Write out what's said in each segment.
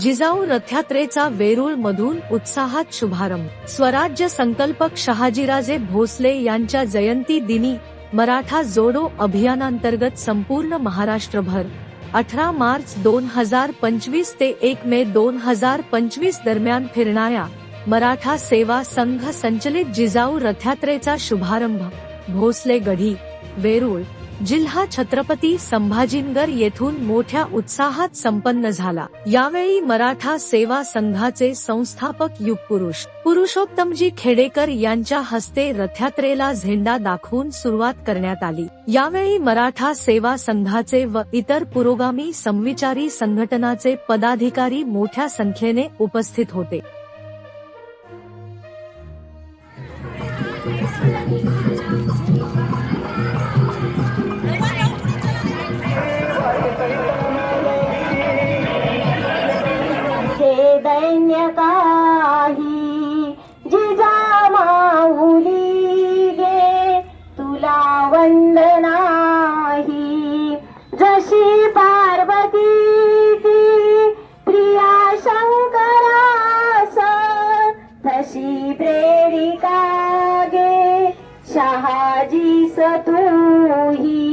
जिजाऊ रथयात्रेचा वेरूळ मधून उत्साहात शुभारंभ. स्वराज्य संकल्पक शहाजीराजे भोसले यांच्या जयंती दिनी मराठा जोडो अभियानांतर्गत संपूर्ण महाराष्ट्रभर. अठरा मार्च दोन हजार पंचवीस ते एक मे दोन हजार पंचवीस दरम्यान फिरणाऱ्या मराठा सेवा संघ संचलित जिजाऊ रथयात्रेचा शुभारंभ. भोसले गढी वेरूळ जिल्हा छत्रपती संभाजीनगर येथून मोठ्या उत्साहात संपन्न झाला. यावेळी मराठा सेवा संघाचे संस्थापक युगपुरुष पुरुषोत्तमजी खेडेकर यांच्या हस्ते रथयात्रेला झेंडा दाखवून सुरुवात करण्यात आली. यावेळी मराठा सेवा संघाचे व इतर पुरोगामी संविचारी संघटनाचे पदाधिकारी मोठ्या संख्येने उपस्थित होते. तुला वंदनाही। जशी पार्वती ती प्रिया शंकरास तशी प्रेरिका गे शहाजी सतूही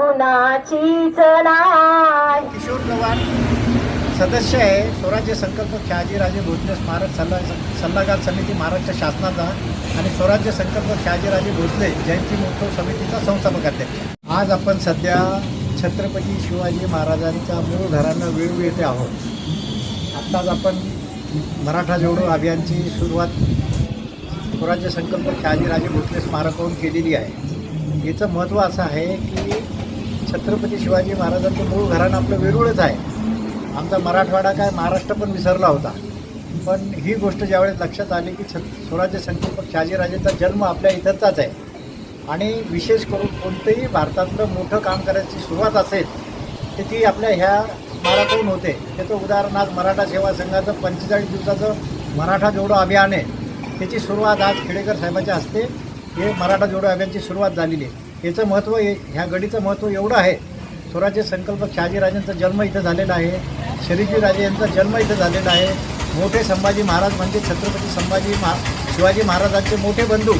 कुणाचीच नाही किशोर चव्हाण सदस्य आहे स्वराज्य संकल्प शहाजीराजे भोसले स्मारक सल्ला सल्लागार समिती महाराष्ट्र शासनाचा आणि स्वराज्य संकल्प शहाजीराजे भोसले जयंती महोत्सव समितीचा संस्थापक अध्यक्ष. आज आपण सध्या छत्रपती शिवाजी महाराजांच्या मूळ घरानं वेळू येथे आहोत. आत्ताच आपण मराठा जोडो अभियानची सुरुवात स्वराज्य संकल्प शहाजीराजे भोसले स्मारकावरून केलेली आहे. याचं महत्त्व असं आहे की छत्रपती शिवाजी महाराजांचं मूळ घराणं आपलं वेरूळच आहे. आमचा मराठवाडा काय महाराष्ट्र पण विसरला होता. पण ही गोष्ट ज्यावेळेस लक्षात आली की छत स्वराज्य संकल्पक शहाजीराजेंचा जन्म आपल्या इथंचाच आहे. आणि विशेष करून कोणतंही भारतातलं मोठं काम करायची सुरुवात असेल तर ती आपल्या ह्या स्मारकाहून होते त्याचं उदाहरण आज मराठा सेवा संघाचं पंचेचाळीस दिवसाचं मराठा जोडो अभियान आहे. त्याची सुरुवात आज खेडेकर साहेबाच्या हस्ते हे मराठा जोडो अभियानची सुरुवात झालेली आहे. याचं महत्त्व हे ह्या गडीचं महत्त्व एवढं आहे. स्वराज्य संकल्प शहाजीराजांचा जन्म इथं झालेला आहे. शरीजीराजे यांचा जन्म इथं झालेला आहे. मोठे संभाजी महाराज म्हणजे छत्रपती संभाजी महा शिवाजी महाराजांचे मोठे बंधू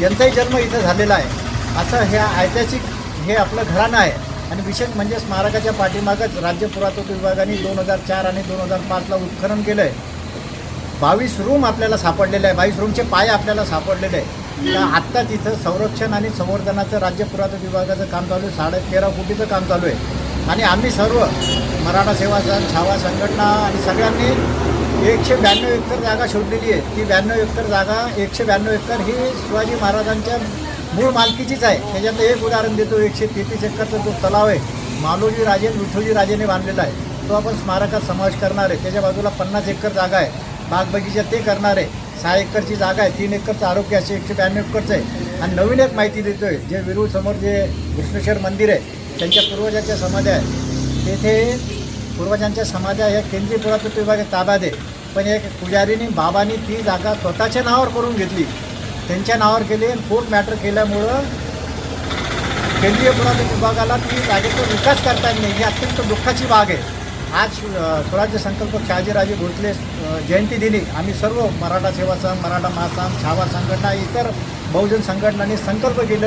यांचाही जन्म इथं झालेला आहे. असं ह्या ऐतिहासिक हे आपलं घराणं आहे. आणि विशेष म्हणजे स्मारकाच्या पाठीमागच राज्य पुरातत्व विभागाने दोन हजार चार आणि दोन हजार पाचला उत्खनन केलं आहे बावीस रूम आपल्याला सापडलेले आहे. बावीस रूमचे पाय आपल्याला सापडलेले आहे. तर आत्ता तिथं संरक्षण आणि संवर्धनाचं राज्य पुरातत्व विभागाचं काम चालू आहे. साडे तेरा कोटीचं काम चालू आहे. आणि आम्ही सर्व मराठा सेवा संघ छावा संघटना आणि सगळ्यांनी एकशे ब्याण्णव एकर जागा शोधलेली आहे. ती ब्याण्णव एकर जागा एकशे ब्याण्णव एकर ही शिवाजी महाराजांच्या मूळ मालकीचीच आहे. त्याच्यातलं एक उदाहरण देतो एकशे तेहतीस एकरचा जो तलाव आहे मालोजी राजे आणि राजेने बांधलेला आहे. तो आपण स्मारकात समावेश करणार आहे. त्याच्या बाजूला पन्नास एकर जागा आहे. बागबगीचा ते करणार आहे. सहा एकरची जागा आहे तीन एकरचं आरोग्य असे एकशे ब्याण्णव एकरचं आहे. आणि नवीन एक माहिती देतोय जे विरूळ समोर जे घृष्णेश्वर मंदिर आहे त्यांच्या पूर्वजांच्या समाध्या आहे. तेथे पूर्वजांच्या समाध्या या केंद्रीय पुरातत्व विभागात ताब्यात आहे. पण एक पुजारीने बाबांनी ती जागा स्वतःच्या नावावर करून घेतली. त्यांच्या नावावर केली आणि कोर्ट मॅटर केल्यामुळं केंद्रीय पुरातत्व विभागाला ती जागेचा विकास करता येत नाही. ही अत्यंत दुःखाची बाग आहे. आज स्वराज्य संकल्प शहाजीराजे भोसले जयंती दिनी आम्ही सर्व मराठा सेवा संघ मराठा महासंघ छावा संघटना इतर बहुजन संघटनांनी संकल्प केलेला